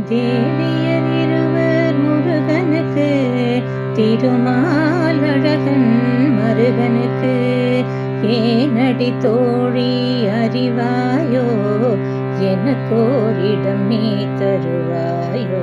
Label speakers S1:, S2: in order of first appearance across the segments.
S1: தேவியர் இருவர் முருகனுக்கு திருமால் அழகன் மருகனுக்கு. ஏனடி தோழி அறிவாயோ? எனக்கோரிடம் நீ தருவாயோ?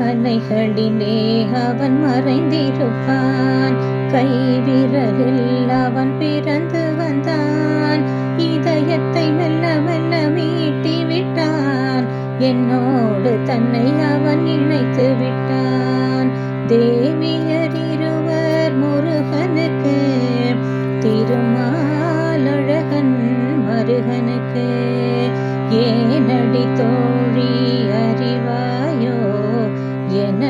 S1: கலைகளிலே அவன் மறைந்திருப்பான். கைவிரலில் அவன் பிறந்து வந்தான். இதயத்தை மெல்ல மெல்ல மீட்டி விட்டான். என்னோடு தன்னை அவன் இணைத்து விட்டான். தேவியர் இருவர் முருகனுக்கு திருமாலழகன் மருகனுக்கு. ஏன்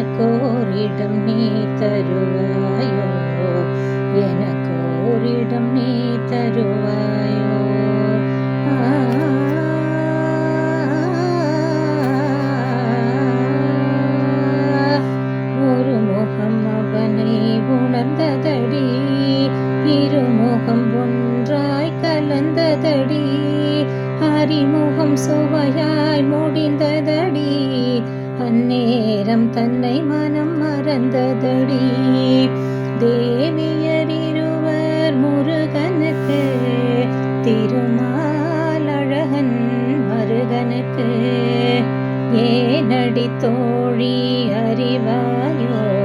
S1: எனக்கோரிடம் நீ தருவாயோ? எனக்கோரிடம் நீ தருவாயோ? ஒரு முகம் அவனை உணர்ந்ததடி இருமுகம் ஒன்றாய் கலந்ததடி அறிமுகம் சுவையாய் முடிந்ததடி அந்நேரம் தன்னை மனம் மறந்ததடி. தேவியர் இருவர் முருகனுக்கு திருமாலழகன் மருகனுக்கு. ஏனடி தோழி அறிவாயோ